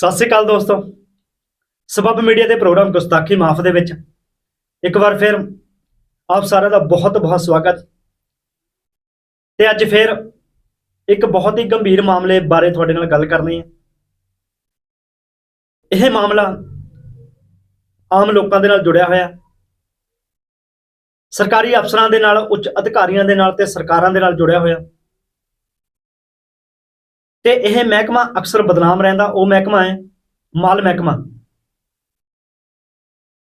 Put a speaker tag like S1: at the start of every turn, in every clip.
S1: ਸਤਿ ਸ਼੍ਰੀ ਅਕਾਲ ਦੋਸਤੋ। ਸਬਬ ਮੀਡੀਆ ਦੇ ਪ੍ਰੋਗਰਾਮ ਗੁਸਤਾਖੀ ਮਾਫ ਦੇ ਵਿੱਚ ਇੱਕ ਵਾਰ ਫਿਰ ਆਪ ਸਾਰਿਆਂ ਦਾ ਬਹੁਤ ਬਹੁਤ ਸਵਾਗਤ। ਤੇ ਅੱਜ ਫਿਰ ਇੱਕ ਬਹੁਤ ਹੀ ਗੰਭੀਰ ਮਾਮਲੇ ਬਾਰੇ ਤੁਹਾਡੇ ਨਾਲ ਗੱਲ ਕਰਨੀ ਹੈ। ਇਹ ਮਾਮਲਾ ਆਮ ਲੋਕਾਂ ਦੇ ਨਾਲ ਜੁੜਿਆ ਹੋਇਆ। ਸਰਕਾਰੀ ਅਫਸਰਾਂ ਦੇ ਨਾਲ, ਉੱਚ ਅਧਿਕਾਰੀਆਂ ਦੇ ਨਾਲ ਤੇ ਸਰਕਾਰਾਂ ਦੇ ਨਾਲ ਜੁੜਿਆ ਹੋਇਆ। ਤੇ ਇਹ ਮਹਿਕਮਾ ਅਕਸਰ ਬਦਨਾਮ ਰਹਿੰਦਾ, ਉਹ ਮਹਿਕਮਾ ਹੈ ਮਾਲ ਮਹਿਕਮਾ।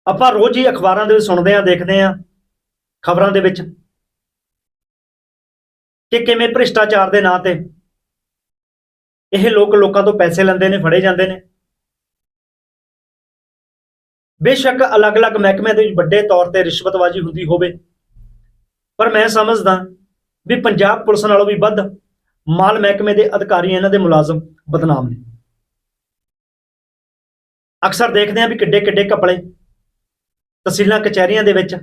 S1: ਆਪਾਂ ਰੋਜ਼ ਹੀ ਅਖਬਾਰਾਂ ਦੇ ਵਿੱਚ ਸੁਣਦੇ ਆਂ ਦੇਖਦੇ ਆਂ ਖਬਰਾਂ ਦੇ ਵਿੱਚ ਕਿ ਕਿਵੇਂ ਭ੍ਰਿਸ਼ਟਾਚਾਰ ਦੇ ਨਾਂ ਤੇ ਇਹ ਲੋਕ ਲੋਕਾਂ ਤੋਂ ਪੈਸੇ ਲੈਂਦੇ ਨੇ, ਫੜੇ ਜਾਂਦੇ ਨੇ। ਬੇਸ਼ੱਕ ਅਲੱਗ-ਅਲੱਗ ਮਹਿਕਮਿਆਂ ਦੇ ਵਿੱਚ ਵੱਡੇ ਤੌਰ ਤੇ ਰਿਸ਼ਵਤਬਾਜ਼ੀ ਹੁੰਦੀ ਹੋਵੇ, ਪਰ ਮੈਂ ਸਮਝਦਾ ਵੀ ਪੰਜਾਬ ਪੁਲਿਸ ਨਾਲੋਂ ਵੀ ਵੱਧ ਮਾਲ ਮਹਿਕਮੇ ਦੇ ਅਧਿਕਾਰੀ ਇਹਨਾਂ ਦੇ ਮੁਲਾਜ਼ਮ ਬਦਨਾਮ ਨੇ। ਅਕਸਰ ਦੇਖਦੇ ਹਾਂ ਵੀ ਕਿੱਡੇ ਕਿੱਡੇ ਕਪੜੇ ਤਹਿਸੀਲਾਂ, ਕਚਹਿਰੀਆਂ ਦੇ ਵਿੱਚ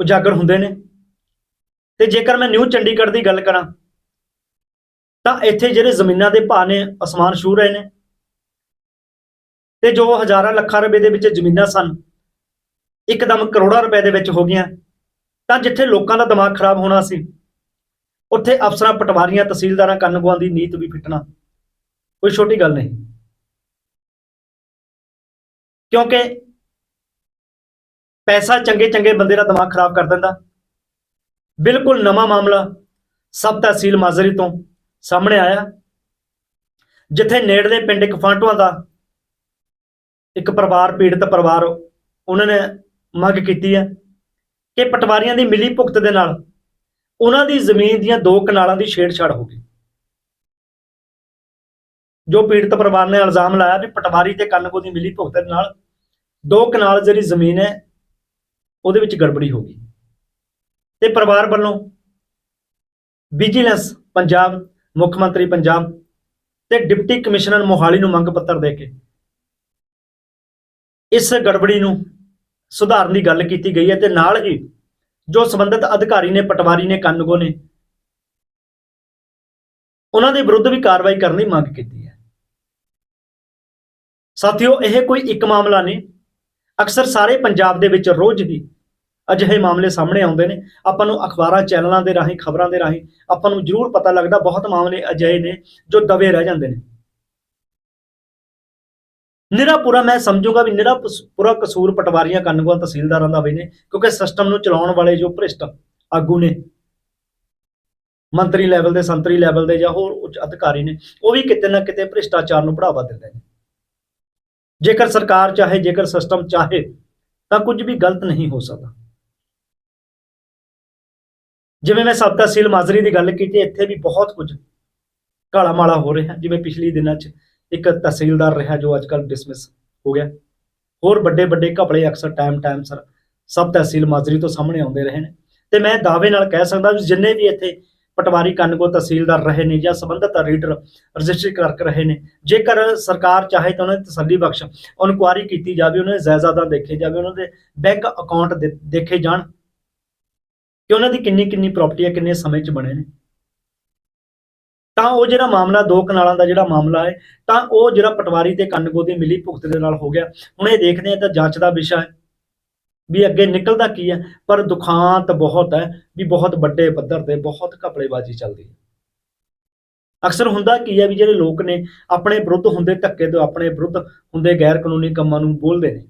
S1: ਉਜਾਗਰ ਹੁੰਦੇ ਨੇ। ਤੇ ਜੇਕਰ ਮੈਂ ਨਿਊ ਚੰਡੀਗੜ੍ਹ ਦੀ ਗੱਲ ਕਰਾਂ, ਤਾਂ ਇੱਥੇ ਜਿਹੜੇ ਜ਼ਮੀਨਾਂ ਦੇ ਭਾਅ ਨੇ ਅਸਮਾਨ ਛੂ ਰਹੇ ਨੇ। ਤੇ ਜੋ ਹਜ਼ਾਰਾਂ ਲੱਖਾਂ ਰੁਪਏ ਦੇ ਵਿੱਚ ਜ਼ਮੀਨਾਂ ਸਨ, ਇੱਕਦਮ ਕਰੋੜਾਂ ਰੁਪਏ ਦੇ ਵਿੱਚ ਹੋ ਗਈਆਂ। ਤਾਂ ਜਿੱਥੇ ਲੋਕਾਂ ਦਾ ਦਿਮਾਗ ਖਰਾਬ ਹੋਣਾ ਸੀ ਉੱਥੇ ਅਫਸਰਾਂ, ਪਟਵਾਰੀਆਂ, ਤਹਿਸੀਲਦਾਰਾਂ ਕੰਨਗੋਆਂ ਦੀ ਨੀਤ ਵੀ ਫਿੱਟਣਾ। ਕੋਈ ਛੋਟੀ ਗੱਲ ਨਹੀਂ। ਕਿਉਂਕਿ ਪੈਸਾ ਚੰਗੇ ਚੰਗੇ ਬੰਦੇ ਦਾ ਦਿਮਾਗ ਖਰਾਬ ਕਰ ਦਿੰਦਾ। ਬਿਲਕੁਲ ਨਵਾਂ ਮਾਮਲਾ ਸਬ ਤਹਿਸੀਲ ਮਾਜ਼ਰੀ ਤੋਂ ਸਾਹਮਣੇ ਆਇਆ। ਜਿੱਥੇ ਨੇੜਲੇ ਪਿੰਡ ਇੱਕ ਫਾਂਟੂਆਂ ਦਾ ਇੱਕ ਪਰਿਵਾਰ, ਪੀੜਤ ਪਰਿਵਾਰ, ਉਹਨਾਂ ਨੇ ਮੰਗ ਕੀਤੀ ਹੈ ਕਿ ਪਟਵਾਰੀਆਂ ਦੀ ਮਿਲੀ ਭੁਗਤ ਦੇ ਨਾਲ ਉਹਨਾਂ ਦੀ ਜ਼ਮੀਨ ਦੀਆਂ ਦੋ ਕਨਾਲਾਂ ਦੀ ਛੇੜਛਾੜ ਹੋ ਗਈ। ਜੋ ਪੀੜਤ ਪਰਿਵਾਰ ਨੇ ਇਲਜ਼ਾਮ ਲਾਇਆ ਵੀ ਪਟਵਾਰੀ ਤੇ ਕੰਨਗੋ ਦੀ ਮਿਲੀ ਭੁਗਤ ਦੇ ਨਾਲ, ਦੋ ਕਨਾਲ ਜਿਹੜੀ ਜ਼ਮੀਨ ਹੈ, ਉਹਦੇ ਵਿੱਚ ਗੜਬੜੀ ਹੋ ਗਈ। ਤੇ ਪਰਿਵਾਰ ਵੱਲੋਂ ਵਿਜੀਲੈਂਸ ਪੰਜਾਬ, ਮੁੱਖ ਮੰਤਰੀ ਪੰਜਾਬ ਤੇ ਡਿਪਟੀ ਕਮਿਸ਼ਨਰ ਮੋਹਾਲੀ ਨੂੰ ਮੰਗ ਪੱਤਰ ਦੇ ਕੇ ਇਸ ਗੜਬੜੀ ਨੂੰ ਸੁਧਾਰਨ ਦੀ ਗੱਲ ਕੀਤੀ ਗਈ ਹੈ ਤੇ ਨਾਲ ਹੀ ਜੋ ਸੰਬੰਧਿਤ ਅਧਿਕਾਰੀ ਨੇ, ਪਟਵਾਰੀ ਨੇ, ਕੰਨਗੋ ਨੇ, ਉਹਨਾਂ ਦੇ ਵਿਰੁੱਧ ਵੀ ਕਾਰਵਾਈ ਕਰਨ ਦੀ ਮੰਗ ਕੀਤੀ ਹੈ। ਸਾਥੀਓ, ਇਹ ਕੋਈ ਇੱਕ ਮਾਮਲਾ ਨਹੀਂ। ਅਕਸਰ ਸਾਰੇ ਪੰਜਾਬ ਦੇ ਵਿੱਚ ਰੋਜ਼ ਹੀ ਅਜਿਹੇ ਮਾਮਲੇ ਸਾਹਮਣੇ ਆਉਂਦੇ ਨੇ। ਆਪਾਂ ਨੂੰ ਅਖਬਾਰਾਂ, ਚੈਨਲਾਂ ਦੇ ਰਾਹੀਂ, ਖਬਰਾਂ ਦੇ ਰਾਹੀਂ ਆਪਾਂ ਨੂੰ ਜ਼ਰੂਰ ਪਤਾ ਲੱਗਦਾ, ਬਹੁਤ ਮਾਮਲੇ ਅਜਿਹੇ ਨੇ ਜੋ ਦਵੇ ਰਹਿ ਜਾਂਦੇ ਨੇ। ਨਿਰਾ ਪੂਰਾ ਮੈਂ ਸਮਝੂਗਾ ਵੀ ਨਿਰਾ ਪੂਰਾ ਕਸੂਰ ਪਟਵਾਰੀਆਂ ਕੰਨਗੋਆਂ ਤਹਿਸੀਲਦਾਰਾਂ ਦਾ ਵੀ ਨੇ, ਕਿਉਂਕਿ ਸਿਸਟਮ ਨੂੰ ਚਲਾਉਣ ਵਾਲੇ ਜੋ ਭ੍ਰਿਸ਼ਟ ਆਗੂ ਨੇ, ਮੰਤਰੀ ਲੈਵਲ ਦੇ, ਸੰਤਰੀ ਲੈਵਲ ਦੇ ਜਾਂ ਹੋਰ ਉੱਚ ਅਧਿਕਾਰੀ ਨੇ, ਉਹ ਵੀ ਕਿਤੇ ਨਾ ਕਿਤੇ ਭ੍ਰਿਸ਼ਟਾਚਾਰ ਨੂੰ ਬੜਾਵਾ ਦਿੰਦੇ ਨੇ। ਜੇਕਰ ਸਰਕਾਰ ਚਾਹੇ, ਜੇਕਰ ਸਿਸਟਮ ਚਾਹੇ, ਤਾਂ ਕੁਝ ਵੀ ਗਲਤ ਨਹੀਂ ਹੋ ਸਕਦਾ। ਜਿਵੇਂ ਮੈਂ ਸਬ ਤਹਿਸੀਲ ਮਾਜ਼ਰੀ ਦੀ ਗੱਲ ਕੀਤੀ, ਇੱਥੇ ਵੀ ਬਹੁਤ ਕੁਝ ਕਾਲਾ ਮਾਲਾ ਹੋ ਰਿਹਾ, ਜਿਵੇਂ ਪਿਛਲੀ ਦਿਨਾਂ 'ਚ ਇੱਕ ਤਹਿਸੀਲਦਾਰ ਰਿਹਾ ਜੋ ਅੱਜਕੱਲ ਡਿਸਮਿਸ ਹੋ ਗਿਆ। ਹੋਰ ਵੱਡੇ ਵੱਡੇ ਘਪਲੇ ਅਕਸਰ time time sir sub tehsil Majri ਤੋਂ ਸਾਹਮਣੇ ਆਉਂਦੇ ਰਹੇ ਨੇ। ਤੇ ਮੈਂ ਦਾਅਵੇ ਨਾਲ ਕਹਿ ਸਕਦਾ ਵੀ ਜਿੰਨੇ ਵੀ ਇੱਥੇ ਪਟਵਾਰੀ ਕੰਨਗੋ ਤਹਿਸੀਲਦਾਰ ਰਹੇ ਨੇ ਜਾਂ ਸੰਬੰਧਿਤ ਰੀਡਰ ਰਜਿਸਟਰੀ ਕਲਰਕ ਰਹੇ ਨੇ, ਜੇਕਰ ਸਰਕਾਰ ਚਾਹੇ ਤਾਂ ਉਹਨਾਂ ਦੀ ਤਸੱਲੀ ਬਖਸ਼ ਇਨਕੁਆਰੀ ਕੀਤੀ ਜਾਵੇ, ਉਹਨਾਂ ਦੇ ਜਾਇਦਾਦਾਂ ਦੇਖੇ ਜਾਵੇ, ਉਹਨਾਂ ਦੇ ਬੈਂਕ ਅਕਾਊਂਟ ਦੇਖੇ ਜਾਣ ਕਿ ਉਹਨਾਂ ਦੀ ਕਿੰਨੀ ਕਿੰਨੀ ਪ੍ਰਾਪਰਟੀ ਹੈ ਕਿੰਨੇ ਸਮੇਂ 'ਚ ਬਣੇ ਨੇ। ਤਾਂ ਉਹ ਜਿਹੜਾ ਮਾਮਲਾ ਦੋ ਕਨਾਲਾਂ ਦਾ ਜਿਹੜਾ ਮਾਮਲਾ ਹੈ, ਤਾਂ ਉਹ ਜਿਹੜਾ ਪਟਵਾਰੀ ਤੇ ਕੰਨਗੋ ਦੀ ਮਿਲੀ, ਭੁਗਤ ਦੇ ਨਾਲ ਹੋ ਗਿਆ। ਹੁਣ ਇਹ ਦੇਖਦੇ ਆ ਤਾਂ ਜਾਂਚ ਦਾ ਵਿਸ਼ਾ ਹੈ ਵੀ ਅੱਗੇ ਨਿਕਲਦਾ ਕੀ ਹੈ, ਪਰ ਦੁਖਾਂਤ ਬਹੁਤ ਹੈ ਵੀ ਬਹੁਤ ਵੱਡੇ ਪੱਧਰ ਤੇ ਬਹੁਤ ਘਪਲੇਬਾਜ਼ੀ ਚੱਲਦੀ ਹੈ। ਅਕਸਰ ਹੁੰਦਾ ਕੀ ਹੈ ਵੀ ਜਿਹੜੇ ਲੋਕ ਨੇ ਆਪਣੇ ਵਿਰੁੱਧ ਹੁੰਦੇ ਧੱਕੇ ਤੋਂ ਆਪਣੇ ਵਿਰੁੱਧ ਹੁੰਦੇ ਗੈਰ ਕਾਨੂੰਨੀ ਕੰਮਾਂ ਨੂੰ ਬੋਲਦੇ ਨੇ।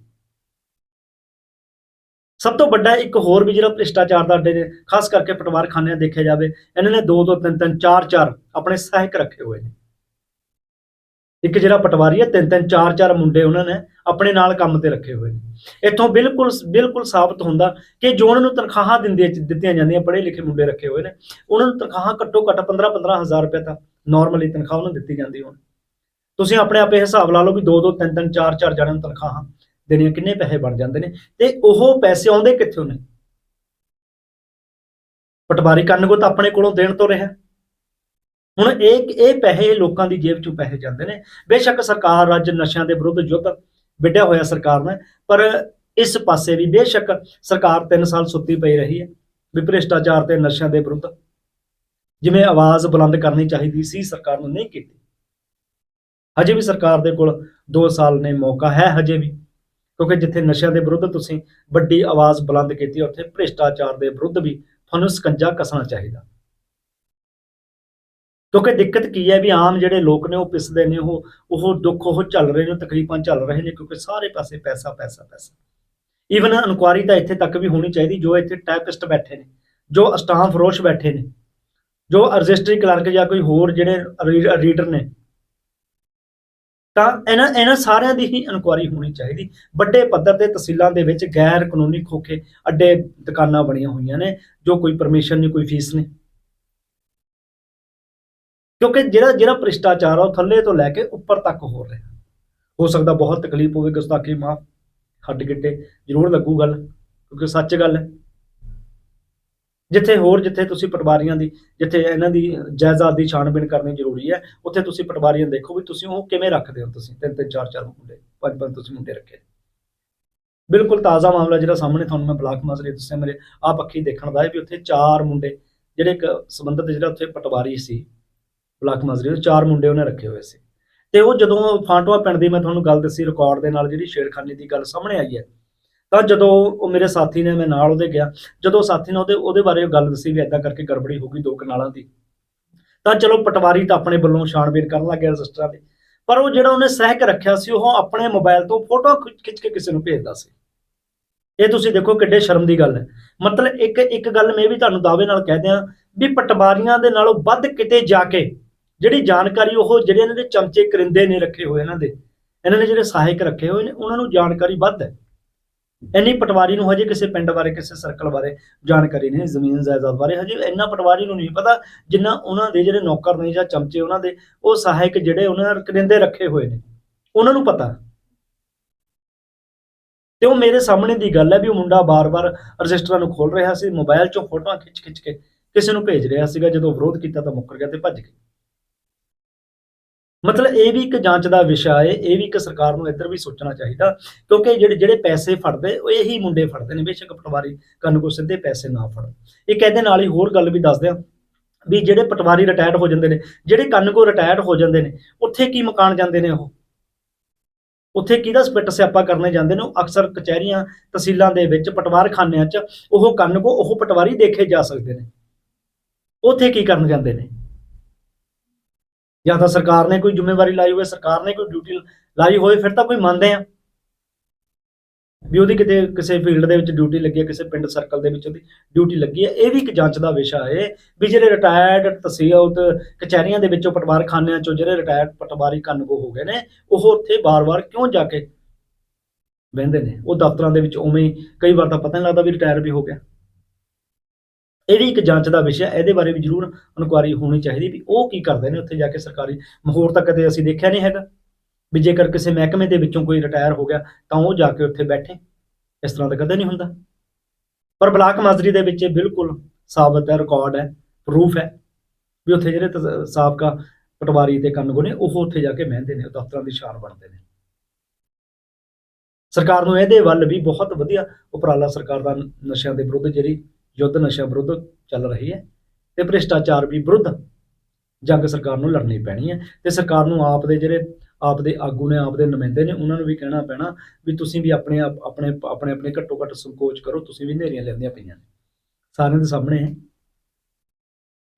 S1: ਸਭ ਤੋਂ ਵੱਡਾ ਇੱਕ ਹੋਰ ਵੀ ਜਿਹੜਾ ਭ੍ਰਿਸ਼ਟਾਚਾਰ ਦਾ ਅੱਡੇ ਨੇ, ਖਾਸ ਕਰਕੇ ਪਟਵਾਰਖਾਨਿਆਂ ਦੇਖਿਆ ਜਾਵੇ, ਇਹਨਾਂ ਨੇ ਦੋ ਦੋ, ਤਿੰਨ ਤਿੰਨ, ਚਾਰ ਚਾਰ ਆਪਣੇ ਸਹਾਇਕ ਰੱਖੇ ਹੋਏ ਨੇ। ਇੱਕ ਜਿਹੜਾ ਪਟਵਾਰੀ ਹੈ, ਤਿੰਨ ਤਿੰਨ, ਚਾਰ ਚਾਰ ਮੁੰਡੇ ਉਹਨਾਂ ਨੇ ਆਪਣੇ ਨਾਲ ਕੰਮ ਤੇ ਰੱਖੇ ਹੋਏ ਨੇ। ਇੱਥੋਂ ਬਿਲਕੁਲ ਬਿਲਕੁਲ ਸਾਬਤ ਹੁੰਦਾ ਕਿ ਜੋ ਉਹਨਾਂ ਨੂੰ ਤਨਖਾਹਾਂ ਦਿੰਦੇ, ਦਿੱਤੀਆਂ ਜਾਂਦੀਆਂ ਪੜ੍ਹੇ ਲਿਖੇ ਮੁੰਡੇ ਰੱਖੇ ਹੋਏ ਨੇ, ਉਹਨਾਂ ਨੂੰ ਤਨਖਾਹਾਂ ਘੱਟੋ ਘੱਟ 15 15000 ਰੁਪਏ ਤਾਂ ਨਾਰਮਲੀ ਤਨਖਾਹ ਉਹਨਾਂ ਨੂੰ ਦਿੱਤੀ ਜਾਂਦੀ ਹੋਣੀ। ਤੁਸੀਂ ਆਪਣੇ ਆਪੇ ਹਿਸਾਬ ਲਾ ਲਓ ਵੀ ਦੋ ਦੋ, ਤਿੰਨ ਤਿੰਨ, ਚਾਰ ਚਾਰ ਜਣਿਆਂ ਨੂੰ ਤਨਖਾਹਾਂ ਦੇਣੀਆਂ ਕਿੰਨੇ ਪੈਸੇ ਬਣ ਜਾਂਦੇ ਨੇ ਤੇ ਉਹ ਪੈਸੇ ਆਉਂਦੇ ਕਿੱਥੋਂ ਨੇ? ਪਟਵਾਰੀ ਕਰਨ ਕੋ ਤਾਂ ਆਪਣੇ ਕੋਲੋਂ ਦੇਣ ਤੋਂ ਰਿਹਾ। ਹੁਣ ਇਹ ਇਹ ਪੈਸੇ ਲੋਕਾਂ ਦੀ ਜੇਬ ਚੋਂ ਪੈਸੇ ਜਾਂਦੇ ਨੇ। ਬੇਸ਼ੱਕ ਸਰਕਾਰ ਅੱਜ ਨਸ਼ਿਆਂ ਦੇ ਵਿਰੁੱਧ ਯੁੱਧ ਵਿੱਢਿਆ ਹੋਇਆ ਸਰਕਾਰ ਨੇ, ਪਰ ਇਸ ਪਾਸੇ ਵੀ ਬੇਸ਼ੱਕ ਸਰਕਾਰ 3 ਸਾਲ ਸੁੱਤੀ ਪਈ ਰਹੀ ਹੈ। ਵੀ ਭ੍ਰਿਸ਼ਟਾਚਾਰ ਤੇ ਨਸ਼ਿਆਂ ਦੇ ਵਿਰੁੱਧ ਜਿਵੇਂ ਆਵਾਜ਼ ਬੁਲੰਦ ਕਰਨੀ ਚਾਹੀਦੀ ਸੀ, ਸਰਕਾਰ ਨੂੰ ਨਹੀਂ ਕੀਤੀ। ਹਜੇ ਵੀ ਸਰਕਾਰ ਦੇ ਕੋਲ 2 ਸਾਲ ਨੇ ਮੌਕਾ ਹੈ, ਹਜੇ ਵੀ। ਕਿਉਂਕਿ ਜਿੱਥੇ ਨਸ਼ਿਆਂ ਦੇ ਵਿਰੁੱਧ ਤੁਸੀਂ ਵੱਡੀ ਆਵਾਜ਼ ਬੁਲੰਦ ਕੀਤੀ, ਉੱਥੇ ਭ੍ਰਿਸ਼ਟਾਚਾਰ ਦੇ ਵਿਰੁੱਧ ਵੀ ਤੁਹਾਨੂੰ ਸਕੰਜਾ ਕੱਸਣਾ ਚਾਹੀਦਾ। ਕਿਉਂਕਿ ਦਿੱਕਤ ਕੀ ਹੈ ਵੀ ਆਮ ਜਿਹੜੇ ਲੋਕ ਨੇ, ਉਹ ਪਿਸਦੇ ਨੇ, ਉਹ ਉਹ ਦੁੱਖ ਉਹ ਚੱਲ ਰਹੇ ਨੇ, ਤਕਲੀਫਾਂ ਚੱਲ ਰਹੇ ਨੇ, ਕਿਉਂਕਿ ਸਾਰੇ ਪਾਸੇ ਪੈਸਾ ਪੈਸਾ ਪੈਸਾ। ਈਵਨ ਇਨਕੁਆਰੀ ਤਾਂ ਇੱਥੇ ਤੱਕ ਵੀ ਹੋਣੀ ਚਾਹੀਦੀ, ਜੋ ਇੱਥੇ ਟਾਈਪਿਸਟ ਬੈਠੇ ਨੇ, ਜੋ ਸਟਾਫ ਰੋਸ਼ ਬੈਠੇ ਨੇ, ਜੋ ਰਜਿਸਟਰੀ ਕਲਰਕ ਜਾਂ ਕੋਈ ਹੋਰ ਜਿਹੜੇ ਰੀਡਰ ਨੇ ਤਾਂ ਇਹਨਾਂ ਇਹਨਾਂ ਸਾਰਿਆਂ ਦੀ ਹੀ ਇਨਕੁਆਰੀ ਹੋਣੀ ਚਾਹੀਦੀ। ਵੱਡੇ ਪੱਧਰ ਦੇ ਤਹਿਸੀਲਾਂ ਦੇ ਵਿੱਚ ਗੈਰ ਕਾਨੂੰਨੀ ਖੋਖੇ ਅੱਡੇ ਦੁਕਾਨਾਂ ਬਣੀਆਂ ਹੋਈਆਂ ਨੇ, ਜੋ ਕੋਈ ਪਰਮਿਸ਼ਨ ਨਹੀਂ, ਕੋਈ ਫੀਸ ਨਹੀਂ। ਕਿਉਂਕਿ ਜਿਹੜਾ ਜਿਹੜਾ ਭ੍ਰਿਸ਼ਟਾਚਾਰ ਆ, ਉਹ ਥੱਲੇ ਤੋਂ ਲੈ ਕੇ ਉੱਪਰ ਤੱਕ ਹੋ ਰਿਹਾ। ਹੋ ਸਕਦਾ ਬਹੁਤ ਤਕਲੀਫ ਹੋਵੇ, ਗੁਸਤਾਖੀ, ਮਾਫ, ਹੱਡ ਗਿੱਟੇ, ਜ਼ਰੂਰ ਲੱਗੂ ਗੱਲ, ਕਿਉਂਕਿ ਸੱਚ ਗੱਲ ਹੈ। ਜਿੱਥੇ ਹੋਰ ਜਿੱਥੇ ਤੁਸੀਂ ਪਟਵਾਰੀਆਂ ਦੀ, ਜਿੱਥੇ ਇਹਨਾਂ ਦੀ ਜਾਇਦਾਦ ਦੀ ਛਾਣਬੀਣ ਕਰਨੀ ਜ਼ਰੂਰੀ ਹੈ, ਉੱਥੇ ਤੁਸੀਂ ਪਟਵਾਰੀਆਂ ਦੇਖੋ ਵੀ ਤੁਸੀਂ ਉਹ ਕਿਵੇਂ ਰੱਖਦੇ ਹੋ ਤੁਸੀਂ, ਤਿੰਨ ਤਿੰਨ, ਚਾਰ ਚਾਰ ਮੁੰਡੇ, ਪੰਜ ਪੰਜ ਤੁਸੀਂ ਮੁੰਡੇ ਰੱਖੇ। ਬਿਲਕੁਲ ਤਾਜ਼ਾ ਮਾਮਲਾ ਜਿਹੜਾ ਸਾਹਮਣੇ ਤੁਹਾਨੂੰ ਮੈਂ ਬਲਾਕ ਮਾਜ਼ਰੀ ਦੱਸਿਆ, ਮੇਰੇ ਆਪ ਪੱਖੀ ਦੇਖਣ ਦਾ ਹੈ ਵੀ ਉੱਥੇ ਚਾਰ ਮੁੰਡੇ, ਜਿਹੜੇ ਇੱਕ ਸੰਬੰਧਿਤ ਜਿਹੜਾ ਉੱਥੇ ਪਟਵਾਰੀ ਸੀ, ਬਲਾਕ ਮਾਜ਼ਰੀ ਦੇ ਚਾਰ ਮੁੰਡੇ ਉਹਨੇ ਰੱਖੇ ਹੋਏ ਸੀ। ਤੇ ਉਹ ਜਦੋਂ ਫਾਂਟਵਾ ਪਿੰਡ ਦੀ ਮੈਂ ਤੁਹਾਨੂੰ ਗੱਲ ਦੱਸੀ, ਰਿਕਾਰਡ ਦੇ ਨਾਲ ਜਿਹੜੀ ਛੇੜਖਾਨੀ ਦੀ ਗੱਲ ਸਾਹਮਣੇ ਆਈ ਹੈ ਤਾਂ ਜਦੋਂ ਉਹ ਮੇਰੇ ਸਾਥੀ ਨੇ ਮੈਂ ਨਾਲ ਉਹਦੇ ਗਿਆ, ਜਦੋਂ ਸਾਥੀ ਨੇ ਉਹਦੇ ਉਹਦੇ ਬਾਰੇ ਉਹ ਗੱਲ ਦੱਸੀ ਵੀ ਐਦਾਂ ਕਰਕੇ ਗੜਬੜੀ ਹੋ ਗਈ ਦੋ ਕਨਾਲਾਂ ਦੀ। ਤਾਂ ਚਲੋ ਪਟਵਾਰੀ ਤਾਂ ਆਪਣੇ ਵੱਲੋਂ ਛਾਣਬੀਣ ਕਰਨ ਲੱਗ ਗਿਆ ਰਜਿਸਟਰਾਂ ਦੀ ਪਰ ਉਹ ਜਿਹੜਾ ਉਹਨੇ ਸਹਿਕ ਰੱਖਿਆ ਸੀ, ਉਹ ਆਪਣੇ ਮੋਬਾਈਲ ਤੋਂ ਫੋਟੋ ਖਿੱਚ ਕੇ ਕਿਸੇ ਨੂੰ ਭੇਜਦਾ ਸੀ। ਇਹ ਤੁਸੀਂ ਦੇਖੋ ਕਿੱਡੇ ਸ਼ਰਮ ਦੀ ਗੱਲ ਹੈ। ਮਤਲਬ ਇੱਕ ਇੱਕ ਗੱਲ ਮੈਂ ਵੀ ਤੁਹਾਨੂੰ ਦਾਅਵੇ ਨਾਲ ਕਹਿ ਦਿਆਂ ਵੀ ਪਟਵਾਰੀਆਂ ਦੇ ਨਾਲੋਂ ਵੱਧ ਕਿਤੇ ਜਾ ਕੇ ਜਿਹੜੀ ਜਾਣਕਾਰੀ ਉਹ ਜਿਹੜੇ ਇਹਨਾਂ ਦੇ ਚਮਚੇ ਕਰਿੰਦੇ ਨੇ ਰੱਖੇ ਹੋਏ ਇਹਨਾਂ ਦੇ, ਇਹਨਾਂ ਨੇ ਜਿਹੜੇ ਸਹਾਇਕ ਰੱਖੇ ਹੋਏ ਨੇ, ਉਹਨਾਂ ਨੂੰ ਜਾਣਕਾਰੀ ਵੱਧ ਹੈ। ਇੰਨੀ ਪਟਵਾਰੀ ਨੂੰ ਹਜੇ ਕਿਸੇ ਪਿੰਡ ਬਾਰੇ, ਕਿਸੇ ਸਰਕਲ ਬਾਰੇ ਜਾਣਕਾਰੀ ਨਹੀਂ, ਜ਼ਮੀਨ ਜਾਇਦਾਦ ਬਾਰੇ ਹਜੇ ਇੰਨਾ ਪਟਵਾਰੀ ਨੂੰ ਨਹੀਂ ਪਤਾ ਜਿੰਨਾ ਉਹਨਾਂ ਦੇ ਜਿਹੜੇ ਨੌਕਰ ਨੇ ਜਾਂ ਚਮਚੇ ਉਹਨਾਂ ਦੇ, ਉਹ ਸਹਾਇਕ ਜਿਹੜੇ ਉਹਨਾਂ ਕਰਿੰਦੇ ਰੱਖੇ ਹੋਏ ਨੇ, ਉਹਨਾਂ ਨੂੰ ਪਤਾ। ਤੇ ਉਹ ਮੇਰੇ ਸਾਹਮਣੇ ਦੀ ਗੱਲ ਹੈ ਵੀ ਉਹ ਮੁੰਡਾ ਬਾਰ-ਬਾਰ ਰਜਿਸਟਰਾਂ ਨੂੰ ਖੋਲ ਰਿਹਾ ਸੀ, ਮੋਬਾਈਲ ਚੋਂ ਫੋਟੋਆਂ ਖਿੱਚ-ਖਿੱਚ ਕੇ ਕਿਸੇ ਨੂੰ ਭੇਜ ਰਿਹਾ ਸੀਗਾ, ਜਦੋਂ ਵਿਰੋਧ ਕੀਤਾ ਤਾਂ ਮੁੱਕਰ ਗਿਆ ਤੇ ਭੱਜ ਗਿਆ ਮਤਲਬ ਇਹ ਵੀ ਇੱਕ ਜਾਂਚ ਦਾ ਵਿਸ਼ਾ ਹੈ, ਇਹ ਵੀ ਇੱਕ ਸਰਕਾਰ ਨੂੰ ਇੱਧਰ ਵੀ ਸੋਚਣਾ ਚਾਹੀਦਾ, ਕਿਉਂਕਿ ਜਿਹੜੇ ਜਿਹੜੇ ਪੈਸੇ ਫੜਦੇ, ਉਹ ਇਹੀ ਮੁੰਡੇ ਫੜਦੇ ਨੇ, ਬੇਸ਼ੱਕ ਪਟਵਾਰੀ ਕੰਨ ਕੋ ਸਿੱਧੇ ਪੈਸੇ ਨਾ ਫੜ ਇਹ ਕਹਿੰਦੇ ਨਾਲ ਹੀ ਹੋਰ ਗੱਲ ਵੀ ਦੱਸਦੇ ਆ ਵੀ ਜਿਹੜੇ ਪਟਵਾਰੀ ਰਿਟਾਇਰਡ ਹੋ ਜਾਂਦੇ ਨੇ, ਜਿਹੜੇ ਕੰਨ ਕੋ ਰਿਟਾਇਰਡ ਹੋ ਜਾਂਦੇ ਨੇ, ਉੱਥੇ ਕੀ ਮਕਾਨ ਜਾਂਦੇ ਨੇ ਉਹ? ਉੱਥੇ ਕਿਹਦਾ ਸਪਿੱਟ ਸਿਆਪਾ ਕਰਨੇ ਜਾਂਦੇ ਨੇ? ਉਹ ਅਕਸਰ ਕਚਹਿਰੀਆਂ, ਤਹਿਸੀਲਾਂ ਦੇ ਵਿੱਚ, ਪਟਵਾਰਖਾਨਿਆਂ 'ਚ ਉਹ ਕੰਨ ਕੋ, ਉਹ ਪਟਵਾਰੀ ਦੇਖੇ ਜਾ ਸਕਦੇ ਨੇ। ਉੱਥੇ ਕੀ ਕਰਨ ਜਾਂਦੇ ਨੇ? ਜਾਂ ਤਾਂ ਸਰਕਾਰ ਨੇ ਕੋਈ ਜ਼ਿੰਮੇਵਾਰੀ ਲਾਈ ਹੋਵੇ, ਸਰਕਾਰ ਨੇ ਕੋਈ ਡਿਊਟੀ ਲਾਈ ਹੋਵੇ, ਫਿਰ ਤਾਂ ਕੋਈ ਮੰਨਦੇ ਆ। ਵੀ ਉਹਦੀ ਕਿਤੇ ਕਿਸੇ ਫੀਲਡ ਦੇ ਵਿੱਚ ਡਿਊਟੀ ਲੱਗੀ ਹੈ, ਕਿਸੇ ਪਿੰਡ ਸਰਕਲ ਦੇ ਵਿੱਚ ਉਹਦੀ ਡਿਊਟੀ ਲੱਗੀ ਹੈ, ਇਹ ਵੀ ਇੱਕ ਜਾਂਚ ਦਾ ਵਿਸ਼ਾ ਹੈ ਵੀ ਜਿਹੜੇ ਰਿਟਾਇਰਡ ਤਹਿਸੀਲ ਕਚਹਿਰੀਆਂ ਦੇ ਵਿੱਚੋਂ ਪਟਵਾਰਖਾਨਿਆਂ ਚੋਂ ਜਿਹੜੇ ਰਿਟਾਇਰਡ ਪਟਵਾਰੀ ਕੰਨਗੋ ਹੋ ਗਏ ਨੇ, ਉਹ ਉੱਥੇ ਬਾਰ-ਬਾਰ ਕਿਉਂ ਜਾ ਕੇ ਬਹਿੰਦੇ ਨੇ? ਉਹ ਦਫ਼ਤਰਾਂ ਦੇ ਵਿੱਚ ਉਵੇਂ ਕਈ ਵਾਰ ਤਾਂ ਪਤਾ ਨਹੀਂ ਲੱਗਦਾ ਵੀ ਰਿਟਾਇਰ ਵੀ ਹੋ ਗਿਆ। ਇਹ ਵੀ ਇੱਕ ਜਾਂਚ ਦਾ ਵਿਸ਼ਾ ਇਹਦੇ ਬਾਰੇ ਵੀ ਜ਼ਰੂਰ ਇਨਕੁਆਰੀ ਹੋਣੀ ਚਾਹੀਦੀ ਵੀ ਉਹ ਕੀ ਕਰਦੇ ਨੇ ਉੱਥੇ ਜਾ ਕੇ ਸਰਕਾਰੀ ਹੋਰ ਤਾਂ ਕਦੇ ਅਸੀਂ ਦੇਖਿਆ ਨਹੀਂ ਹੈਗਾ। ਵੀ ਜੇਕਰ ਕਿਸੇ ਮਹਿਕਮੇ ਦੇ ਵਿੱਚੋਂ ਕੋਈ ਰਿਟਾਇਰ ਹੋ ਗਿਆ, ਤਾਂ ਉਹ ਜਾ ਕੇ ਉੱਥੇ ਬੈਠੇ। ਇਸ ਤਰ੍ਹਾਂ ਦਾ ਕਦੇ ਨਹੀਂ ਹੁੰਦਾ। ਪਰ ਬਲਾਕ ਮਾਜ਼ਰੀ ਦੇ ਵਿੱਚ ਬਿਲਕੁਲ ਸਾਬਤ ਹੈ ਰਿਕਾਰਡ ਹੈ ਪ੍ਰੂਫ ਹੈ ਵੀ ਉੱਥੇ ਜਿਹੜੇ ਸਾਬਕਾ ਪਟਵਾਰੀ ਤੇ ਕੰਨਗੋ ਨੇ, ਉਹ ਉੱਥੇ ਜਾ ਕੇ ਮਹਿੰਦੇ ਨੇ ਦਫ਼ਤਰਾਂ ਦੀ ਸ਼ਾਨ ਬਣਦੇ ਨੇ। ਸਰਕਾਰ ਨੂੰ ਇਹਦੇ ਵੱਲ ਵੀ ਬਹੁਤ ਵਧੀਆ ਉਪਰਾਲਾ ਸਰਕਾਰ ਦਾ ਨਸ਼ਿਆਂ ਦੇ ਵਿਰੁੱਧ ਜਿਹੜੀ ਯੁੱਧ ਨਸ਼ਾ ਵਿਰੁੱਧ ਚੱਲ ਰਹੀ ਹੈ ਤੇ ਭ੍ਰਿਸ਼ਟਾਚਾਰ ਵੀ ਵਿਰੁੱਧ ਜੰਗ ਸਰਕਾਰ ਨੂੰ ਲੜਨੀ ਪੈਣੀ ਹੈ ਤੇ ਸਰਕਾਰ ਨੂੰ ਆਪ ਦੇ ਜਿਹੜੇ ਆਪ ਦੇ ਆਗੂ ਨੇ, ਆਪ ਦੇ ਨੁਮਾਇੰਦੇ ਨੇ, ਉਹਨਾਂ ਨੂੰ ਵੀ ਕਹਿਣਾ ਪੈਣਾ ਵੀ ਤੁਸੀਂ ਵੀ ਆਪਣੇ ਆਪਣੇ ਆਪਣੇ ਆਪਣੇ ਘੱਟੋ ਘੱਟ ਸੰਕੋਚ ਕਰੋ, ਤੁਸੀਂ ਵੀ ਹਨੇਰੀਆਂ ਲੈਂਦੀਆਂ ਪਈਆਂ ਨੇ। ਸਾਰਿਆਂ ਦੇ ਸਾਹਮਣੇ ਹੈ।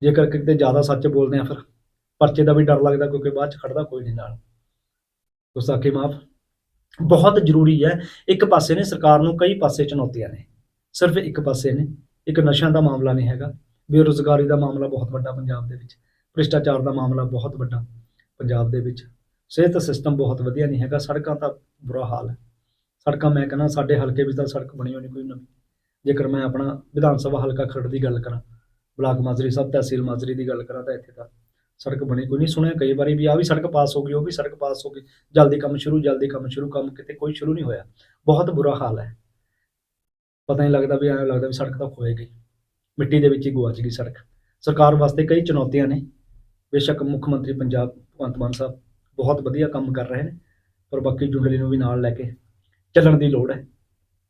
S1: ਜੇਕਰ ਕਿਤੇ ਜ਼ਿਆਦਾ ਸੱਚ ਬੋਲਦੇ ਆ ਫਿਰ ਪਰਚੇ ਦਾ ਵੀ ਡਰ ਲੱਗਦਾ ਕਿਉਂਕਿ ਬਾਅਦ ਚ ਖੜਦਾ ਕੋਈ ਨਹੀਂ ਨਾਲ। ਗੁਸਤਾਖੀ ਮਾਫ। ਬਹੁਤ ਜ਼ਰੂਰੀ ਹੈ। ਇੱਕ ਪਾਸੇ ਨੇ ਸਰਕਾਰ ਨੂੰ ਕਈ ਪਾਸੇ ਚੁਣੌਤੀਆਂ ਨੇ। ਸਿਰਫ ਇੱਕ ਪਾਸੇ ਨੇ। ਇੱਕ ਨਸ਼ਿਆਂ ਦਾ ਮਾਮਲਾ ਨਹੀਂ ਹੈਗਾ, ਬੇਰੁਜ਼ਗਾਰੀ ਦਾ ਮਾਮਲਾ ਬਹੁਤ ਵੱਡਾ ਪੰਜਾਬ ਦੇ ਵਿੱਚ, ਭ੍ਰਿਸ਼ਟਾਚਾਰ ਦਾ ਮਾਮਲਾ ਬਹੁਤ ਵੱਡਾ ਪੰਜਾਬ ਦੇ ਵਿੱਚ, ਸਿਹਤ ਸਿਸਟਮ ਬਹੁਤ ਵਧੀਆ ਨਹੀਂ ਹੈਗਾ, ਸੜਕਾਂ ਤਾਂ ਬੁਰਾ ਹਾਲ ਹੈ। ਸੜਕਾਂ ਮੈਂ ਕਹਿੰਦਾ ਸਾਡੇ ਹਲਕੇ ਵਿੱਚ ਤਾਂ ਸੜਕ ਬਣੀ ਹੋਣੀ ਕੋਈ ਨਵੀਂ। ਜੇਕਰ ਮੈਂ ਆਪਣਾ ਵਿਧਾਨ ਸਭਾ ਹਲਕਾ ਖਰੜ ਦੀ ਗੱਲ ਕਰਾਂ, ਬਲਾਕ ਮਾਜਰੀ ਸਬ ਤਹਿਸੀਲ ਮਾਜਰੀ ਦੀ ਗੱਲ ਕਰਾਂ ਤਾਂ ਇੱਥੇ ਤਾਂ ਸੜਕ ਬਣੀ ਕੋਈ ਨਹੀਂ, ਸੁਣਿਆ ਕਈ ਵਾਰੀ ਵੀ ਆ ਵੀ ਸੜਕ ਪਾਸ ਹੋ ਗਈ, ਉਹ ਵੀ ਸੜਕ ਪਾਸ ਹੋ ਗਈ, ਜਲਦੀ ਕੰਮ ਸ਼ੁਰੂ, ਜਲਦੀ ਕੰਮ ਸ਼ੁਰੂ, ਕੰਮ ਕਿਤੇ ਕੋਈ ਸ਼ੁਰੂ ਨਹੀਂ ਹੋਇਆ। ਬਹੁਤ ਬੁਰਾ ਹਾਲ ਹੈ। ਪਤਾ ਨਹੀਂ ਲੱਗਦਾ ਵੀ ਐਂ ਲੱਗਦਾ ਵੀ ਸੜਕ ਤਾਂ ਖੋਏ ਗਈ ਮਿੱਟੀ ਦੇ ਵਿੱਚ ਹੀ ਗੁਆਚ ਗਈ ਸੜਕ। ਸਰਕਾਰ ਵਾਸਤੇ ਕਈ ਚੁਣੌਤੀਆਂ ਨੇ। ਬੇਸ਼ੱਕ ਮੁੱਖ ਮੰਤਰੀ ਪੰਜਾਬ ਭਗਵੰਤ ਮਾਨ ਸਾਹਿਬ ਬਹੁਤ ਵਧੀਆ ਕੰਮ ਕਰ ਰਹੇ ਨੇ, ਪਰ ਬਾਕੀ ਜੁੰਡਲੀ ਨੂੰ ਵੀ ਨਾਲ ਲੈ ਕੇ ਚੱਲਣ ਦੀ ਲੋੜ ਹੈ।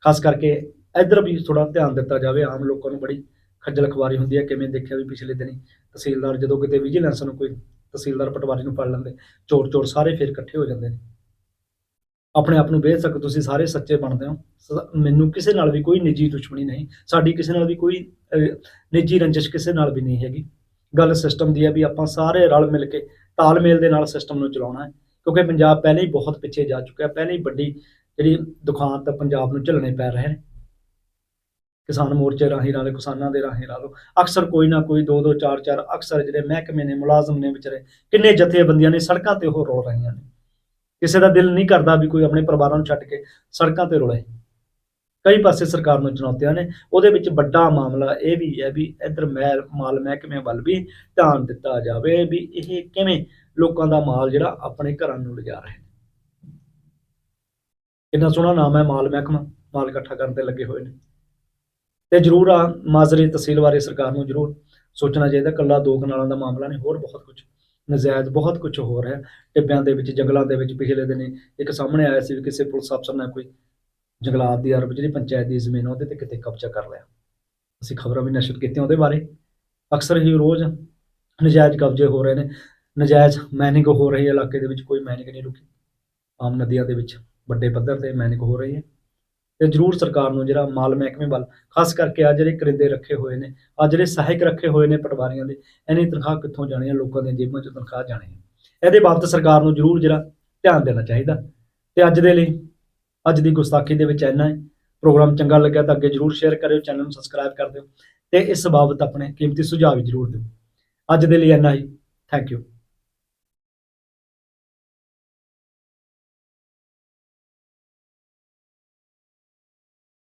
S1: ਖਾਸ ਕਰਕੇ ਇੱਧਰ ਵੀ ਥੋੜਾ ਧਿਆਨ ਦਿੱਤਾ ਜਾਵੇ। ਆਮ ਲੋਕਾਂ ਨੂੰ ਬੜੀ ਖੱਜਲ ਖਵਾਰੀ ਹੁੰਦੀ ਹੈ। ਕਿਵੇਂ ਦੇਖਿਆ ਵੀ ਪਿਛਲੇ ਦਿਨੀ ਤਹਿਸੀਲਦਾਰ ਜਦੋਂ ਕਿਤੇ ਵਿਜੀਲੈਂਸ ਨੂੰ ਕੋਈ ਤਹਿਸੀਲਦਾਰ ਪਟਵਾਰੀ ਨੂੰ ਫੜ ਲੈਂਦੇ ਚੋਰ ਚੋਰ ਸਾਰੇ ਫਿਰ ਇਕੱਠੇ ਹੋ ਜਾਂਦੇ ਨੇ। ਆਪਣੇ ਆਪ ਨੂੰ ਬੇਸ਼ੱਕ ਤੁਸੀਂ ਸਾਰੇ ਸੱਚੇ ਬਣਦੇ ਹੋ। ਮੈਨੂੰ ਕਿਸੇ ਨਾਲ ਵੀ ਕੋਈ ਨਿੱਜੀ ਦੁਸ਼ਮਣੀ ਨਹੀਂ। ਸਾਡੀ ਕਿਸੇ ਨਾਲ ਵੀ ਕੋਈ ਨਿੱਜੀ ਰੰਜਿਸ਼ ਕਿਸੇ ਨਾਲ ਵੀ ਨਹੀਂ ਹੈਗੀ। ਗੱਲ ਸਿਸਟਮ ਦੀ ਹੈ ਵੀ ਆਪਾਂ ਸਾਰੇ ਰਲ ਮਿਲ ਕੇ ਤਾਲਮੇਲ ਦੇ ਨਾਲ ਸਿਸਟਮ ਨੂੰ ਚਲਾਉਣਾ ਹੈ। ਕਿਉਂਕਿ ਪੰਜਾਬ ਪਹਿਲਾਂ ਹੀ ਬਹੁਤ ਪਿੱਛੇ ਜਾ ਚੁੱਕਿਆ, ਪਹਿਲਾਂ ਹੀ ਵੱਡੀ ਜਿਹੜੀ ਦੁਖਾਂਤ ਪੰਜਾਬ ਨੂੰ ਝੱਲਣੇ ਪੈ ਰਹੇ ਨੇ। ਕਿਸਾਨ ਮੋਰਚੇ ਰਾਹੀਂ ਲਾ ਲਓ ਕਿਸਾਨਾਂ ਦੇ ਰਾਹੀਂ ਲਾ ਲਓ ਅਕਸਰ ਕੋਈ ਨਾ ਕੋਈ ਦੋ ਦੋ ਚਾਰ ਚਾਰ ਅਕਸਰ ਜਿਹੜੇ ਮਹਿਕਮੇ ਨੇ, ਮੁਲਾਜ਼ਮ ਨੇ ਵਿਚਾਰੇ, ਕਿੰਨੇ ਜਥੇਬੰਦੀਆਂ ਨੇ ਸੜਕਾਂ ਤੇ ਉਹ ਰੋਲ ਰਹੀਆਂ ਨੇ। ਕਿਸੇ ਦਾ ਦਿਲ ਨਹੀਂ ਕਰਦਾ ਵੀ ਕੋਈ ਆਪਣੇ ਪਰਿਵਾਰਾਂ ਨੂੰ ਛੱਡ ਕੇ ਸੜਕਾਂ ਤੇ ਰੁਲੇ। ਕਈ ਪਾਸੇ ਸਰਕਾਰ ਨੂੰ ਚੁਣੌਤੀਆਂ ਨੇ, ਉਹਦੇ ਵਿੱਚ ਵੱਡਾ ਮਾਮਲਾ ਇਹ ਵੀ ਹੈ ਵੀ ਇੱਧਰ ਮੈਲ ਮਾਲ ਮਹਿਕਮੇ ਵੱਲ ਵੀ ਧਿਆਨ ਦਿੱਤਾ ਜਾਵੇ ਵੀ ਇਹ ਕਿਵੇਂ ਲੋਕਾਂ ਦਾ ਮਾਲ ਜਿਹੜਾ ਆਪਣੇ ਘਰਾਂ ਨੂੰ ਲਿਜਾ ਰਹੇ ਨੇ। ਕਿੰਨਾ ਸੋਹਣਾ ਨਾਮ ਹੈ ਮਾਲ ਮਹਿਕਮਾ, ਮਾਲ ਇਕੱਠਾ ਕਰਨ ਤੇ ਲੱਗੇ ਹੋਏ ਨੇ। ਤੇ ਜ਼ਰੂਰ ਆ, ਮਾਜ਼ਰੀ ਤਹਿਸੀਲ ਬਾਰੇ ਸਰਕਾਰ ਨੂੰ ਜ਼ਰੂਰ ਸੋਚਣਾ ਚਾਹੀਦਾ ਕੱਲਾ ਦੋ ਕਨਾਲਾਂ ਦਾ ਮਾਮਲਾ ਨਹੀਂ, ਹੋਰ ਬਹੁਤ ਕੁਝ ਨਜਾਇਜ਼ ਬਹੁਤ ਕੁਝ ਹੋ ਰਿਹਾ ਟਿੱਬਿਆਂ ਦੇ ਵਿੱਚ, ਜੰਗਲਾਂ ਦੇ ਵਿੱਚ ਪਿਛਲੇ ਦਿਨੀ ਇੱਕ ਸਾਹਮਣੇ ਆਇਆ ਸੀ ਵੀ ਕਿਸੇ ਪੁਲਿਸ ਅਫਸਰ ਨੇ ਕੋਈ ਜੰਗਲਾਤ ਦੀ ਅਰਬ ਜਿਹੜੀ ਪੰਚਾਇਤ ਦੀ ਜ਼ਮੀਨ ਉਹਦੇ ਤੇ ਕਿਤੇ ਕਬਜ਼ਾ ਕਰ ਲਿਆ। ਅਸੀਂ ਖਬਰਾਂ ਵੀ ਨਸ਼ਰ ਕੀਤੀਆਂ ਉਹਦੇ ਬਾਰੇ। ਅਕਸਰ ਹੀ ਰੋਜ਼ ਨਜਾਇਜ਼ ਕਬਜ਼ੇ ਹੋ ਰਹੇ ਨੇ। ਨਜਾਇਜ਼ ਮੈਨਿੰਗ ਹੋ ਰਹੀ ਹੈ। ਇਲਾਕੇ ਦੇ ਵਿੱਚ ਕੋਈ ਮੈਨਿੰਗ ਨਹੀਂ ਰੁਕੀ। ਆਮ ਨਦੀਆਂ ਦੇ ਵਿੱਚ ਵੱਡੇ ਪੱਧਰ ਤੇ ਮੈਨਿੰਗ ਹੋ ਰਹੀ ਹੈ। ਤੇ ਜ਼ਰੂਰ ਸਰਕਾਰ ਨੂੰ ਜਿਹੜਾ ਮਾਲ ਮਹਿਕਮੇ ਵੱਲ, ਖਾਸ ਕਰਕੇ ਆ ਜਿਹੜੇ ਕਰਿੰਦੇ ਰੱਖੇ ਹੋਏ ਨੇ ਆ ਜਿਹੜੇ ਸਹਾਇਕ ਰੱਖੇ ਹੋਏ ਨੇ ਪਟਵਾਰੀਆਂ ਦੇ ਇਹਨੀ ਤਨਖਾਹ ਕਿੱਥੋਂ ਜਾਣੀ ਹੈ, ਲੋਕਾਂ ਦੀਆਂ ਜੇਬਾਂ 'ਚੋਂ ਤਨਖਾਹ ਜਾਣੀ ਹੈ। ਇਹਦੇ ਬਾਬਤ ਸਰਕਾਰ ਨੂੰ ਜ਼ਰੂਰ ਜਿਹੜਾ ਧਿਆਨ ਦੇਣਾ ਚਾਹੀਦਾ। ਤੇ ਅੱਜ ਦੇ ਲਈ, ਅੱਜ ਦੀ ਗੁਸਤਾਖੀ ਦੇ ਵਿੱਚ ਇੰਨਾ ਹੈ। ਪ੍ਰੋਗਰਾਮ ਚੰਗਾ ਲੱਗਿਆ ਤਾਂ ਅੱਗੇ ਜ਼ਰੂਰ ਸ਼ੇਅਰ ਕਰਿਓ ਚੈਨਲ ਨੂੰ ਸਬਸਕ੍ਰਾਈਬ ਕਰ ਦਿਓ। ਤੇ ਇਸ ਬਾਬਤ ਆਪਣੇ ਕੀਮਤੀ ਸੁਝਾਅ ਵੀ ਜ਼ਰੂਰ ਦਿਓ। ਅੱਜ ਦੇ ਲਈ ਇੰਨਾ ਹੀ। Thank you